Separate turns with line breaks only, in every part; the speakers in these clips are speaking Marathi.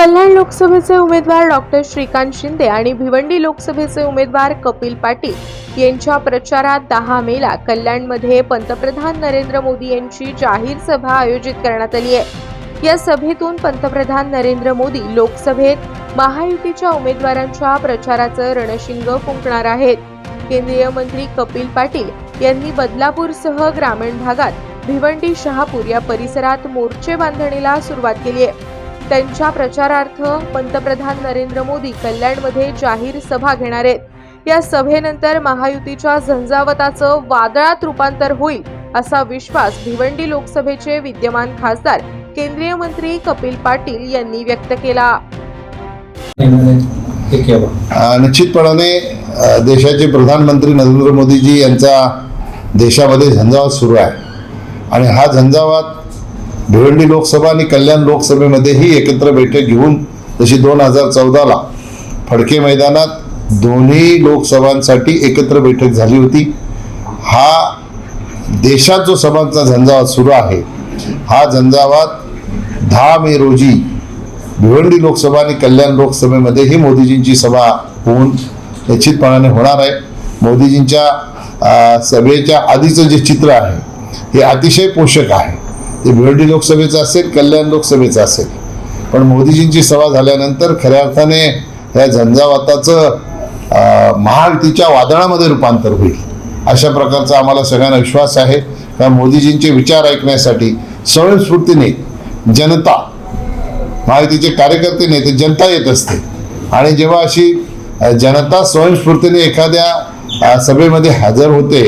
कल्याण लोकसभेचे उमेदवार डॉक्टर श्रीकांत शिंदे आणि भिवंडी लोकसभेचे उमेदवार कपिल पाटील यांच्या प्रचारात दहा मेला. कल्याणमध्ये पंतप्रधान नरेंद्र मोदी यांची जाहीर सभा आयोजित करण्यात आली आहे. या सभेतून पंतप्रधान नरेंद्र मोदी लोकसभेत महायुतीच्या उमेदवारांच्या प्रचाराचं रणशिंग फुंकणार आहेत. केंद्रीय मंत्री कपिल पाटील यांनी बदलापूरसह ग्रामीण भागात भिवंडी शहापूर या परिसरात मोर्चे बांधणीला सुरुवात केली आहे. त्यांच्या प्रचारार्थ पंतप्रधान नरेंद्र मोदी कल्याणमध्ये जाहीर सभा घेणार आहेत. या सभेनंतर महायुतीच्या झंझावताचं वादळात रूपांतर होईल असा विश्वास भिवंडी लोकसभेचे विद्यमान खासदार केंद्रीय मंत्री कपिल पाटील यांनी व्यक्त केला.
निश्चितपणाने देशाचे प्रधानमंत्री नरेंद्र मोदीजी यांचा देशामध्ये झंझावात सुरू आहे. आणि हा झंझावात भिवंडी लोकसभा आणि कल्याण लोकसभेमध्येही एकत्र बैठक घेऊन जशी दोन हजार चौदाला फडके मैदानात दोन्ही लोकसभांसाठी एकत्र बैठक झाली होती हा देशात जो सभांचा झंझावात सुरू आहे हा झंझावात दहा मे रोजी भिवंडी लोकसभा आणि कल्याण लोकसभेमध्येही मोदीजींची सभा होऊन निश्चितपणाने होणार आहे. मोदीजींच्या सभेच्या आधीचं जे चित्र आहे हे अतिशय पोषक आहे. ते भिवंडी लोकसभेचं असेल कल्याण लोकसभेचं असेल. पण मोदीजींची सभा झाल्यानंतर खऱ्या अर्थाने या झंझावाताचं अ, वादळामध्ये रूपांतर होईल. अशा प्रकारचा आम्हाला सगळ्यांना विश्वास आहे. का मोदीजींचे विचार ऐकण्यासाठी स्वयंस्फूर्तीने जनता महायुतीचे कार्यकर्ते नेते जनता येत असते. आणि जेव्हा अशी जनता स्वयंस्फूर्तीने एखाद्या सभेमध्ये हजर होते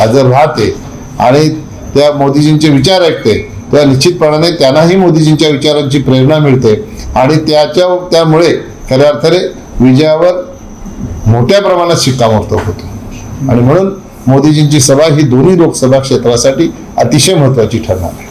हजर राहते आणि त्या मोदीजींचे विचार ऐकते तर निश्चितपणाने त्यांनाही मोदीजींच्या विचारांची प्रेरणा मिळते. आणि त्याच्या त्यामुळे खऱ्या अर्थाने विजयावर मोठ्या प्रमाणात शिक्कामोर्तब होतो. आणि म्हणून मोदीजींची सभा ही दोन्ही लोकसभा क्षेत्रासाठी अतिशय महत्त्वाची ठरणार आहे.